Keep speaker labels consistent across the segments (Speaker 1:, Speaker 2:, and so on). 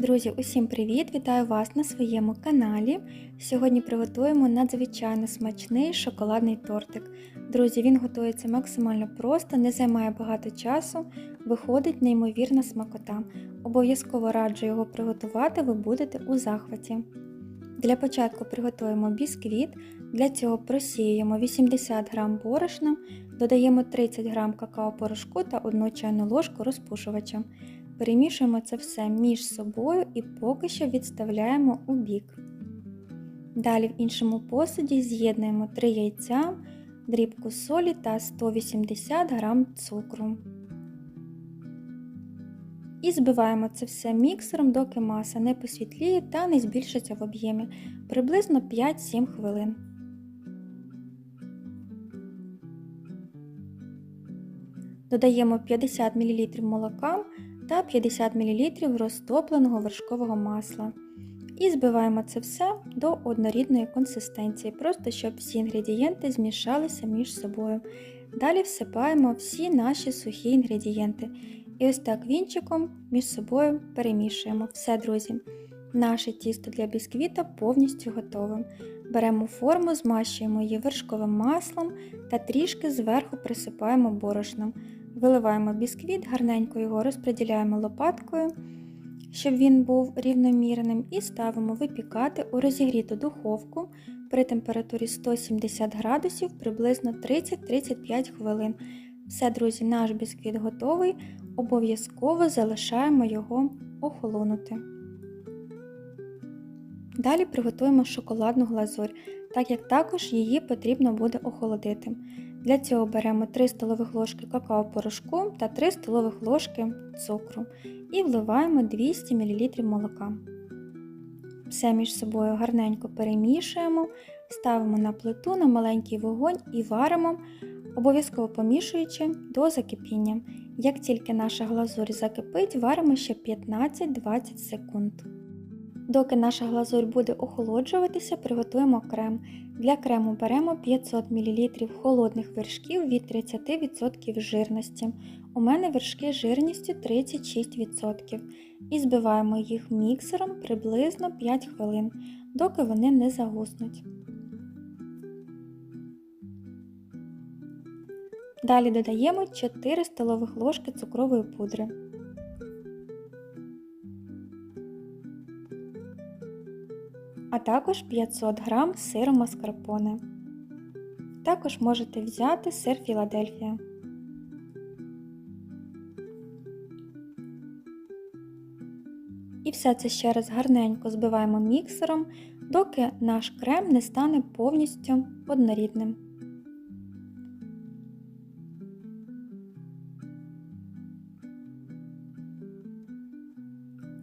Speaker 1: Друзі, усім привіт! Вітаю вас на своєму каналі. Сьогодні приготуємо надзвичайно смачний шоколадний тортик. Друзі, він готується максимально просто, не займає багато часу, виходить неймовірна смакота. Обов'язково раджу його приготувати, ви будете у захваті. Для початку приготуємо бісквіт, для цього просіюємо 80 г борошна, додаємо 30 г какао-порошку та 1 чайну ложку розпушувача. Перемішуємо це все між собою і поки що відставляємо у бік. Далі в іншому посуді з'єднуємо 3 яйця, дрібку солі та 180 г цукру. І збиваємо це все міксером, доки маса не посвітліє та не збільшиться в об'ємі приблизно 5-7 хвилин. Додаємо 50 мл молока та 50 мл розтопленого вершкового масла. І збиваємо це все до однорідної консистенції, просто щоб всі інгредієнти змішалися між собою. Далі всипаємо всі наші сухі інгредієнти. І ось так вінчиком між собою перемішуємо. Все, друзі. Наше тісто для бісквіта повністю готове. Беремо форму, змащуємо її вершковим маслом та трішки зверху присипаємо борошном. Виливаємо бісквіт, гарненько його розподіляємо лопаткою, щоб він був рівномірним, і ставимо випікати у розігріту духовку при температурі 170 градусів приблизно 30-35 хвилин. Все, друзі, наш бісквіт готовий, обов'язково залишаємо його охолонути. Далі приготуємо шоколадну глазурь, так як також її потрібно буде охолодити. Для цього беремо 3 столових ложки какао-порошку та 3 столових ложки цукру і вливаємо 200 мл молока. Все між собою гарненько перемішуємо, ставимо на плиту на маленький вогонь і варимо, обов'язково помішуючи до закипіння. Як тільки наша глазурь закипить, варимо ще 15-20 секунд. Доки наша глазурь буде охолоджуватися, приготуємо крем. Для крему беремо 500 мл холодних вершків від 30% жирності. У мене вершки жирністю 36%. І збиваємо їх міксером приблизно 5 хвилин, доки вони не загуснуть. Далі додаємо 4 столових ложки цукрової пудри. А також 500 г сиру маскарпоне. Також можете взяти сир Філадельфія. І все це ще раз гарненько збиваємо міксером, доки наш крем не стане повністю однорідним.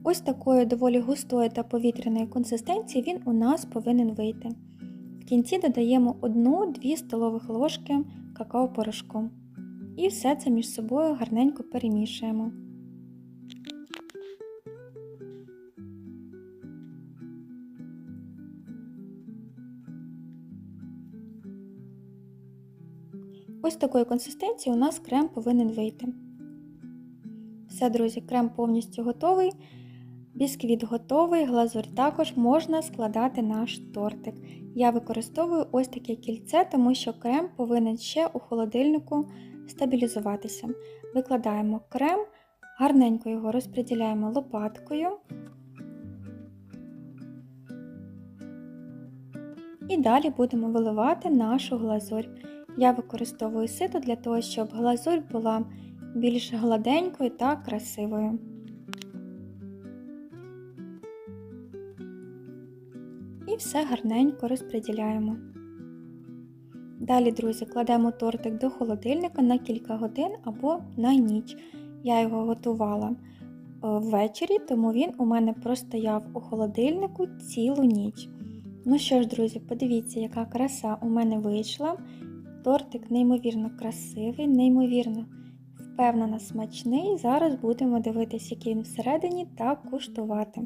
Speaker 1: Ось такої доволі густої та повітряної консистенції він у нас повинен вийти. В кінці додаємо 1-2 столових ложки какао-порошку. І все це між собою гарненько перемішуємо. Ось такої консистенції у нас крем повинен вийти. Все, друзі, крем повністю готовий. Бісквіт готовий, глазурь також можна складати наш тортик. Я використовую ось таке кільце, тому що крем повинен ще у холодильнику стабілізуватися. Викладаємо крем, гарненько його розподіляємо лопаткою. І далі будемо виливати нашу глазурь. Я використовую сито для того, щоб глазурь була більш гладенькою та красивою. І все гарненько розподіляємо. Далі, друзі, кладемо тортик до холодильника на кілька годин або на ніч. Я його готувала е, ввечері, тому він у мене простояв у холодильнику цілу ніч. Ну що ж, друзі, подивіться, яка краса у мене вийшла. Тортик неймовірно красивий, неймовірно впевнено смачний. Зараз будемо дивитися, який він всередині та куштувати.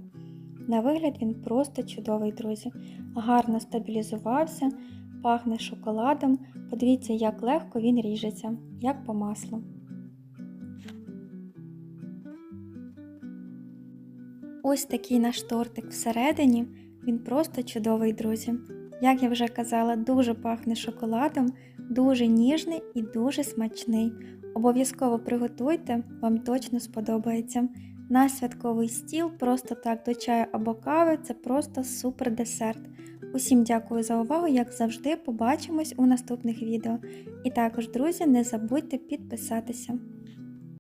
Speaker 1: На вигляд він просто чудовий, друзі. Гарно стабілізувався, пахне шоколадом. Подивіться, як легко він ріжеться, як по маслу. Ось такий наш тортик всередині. Він просто чудовий, друзі. Як я вже казала, дуже пахне шоколадом, дуже ніжний і дуже смачний. Обов'язково приготуйте, вам точно сподобається. На святковий стіл, просто так до чаю або кави це просто супер десерт. Усім дякую за увагу, як завжди, побачимось у наступних відео. І також, друзі, не забудьте підписатися.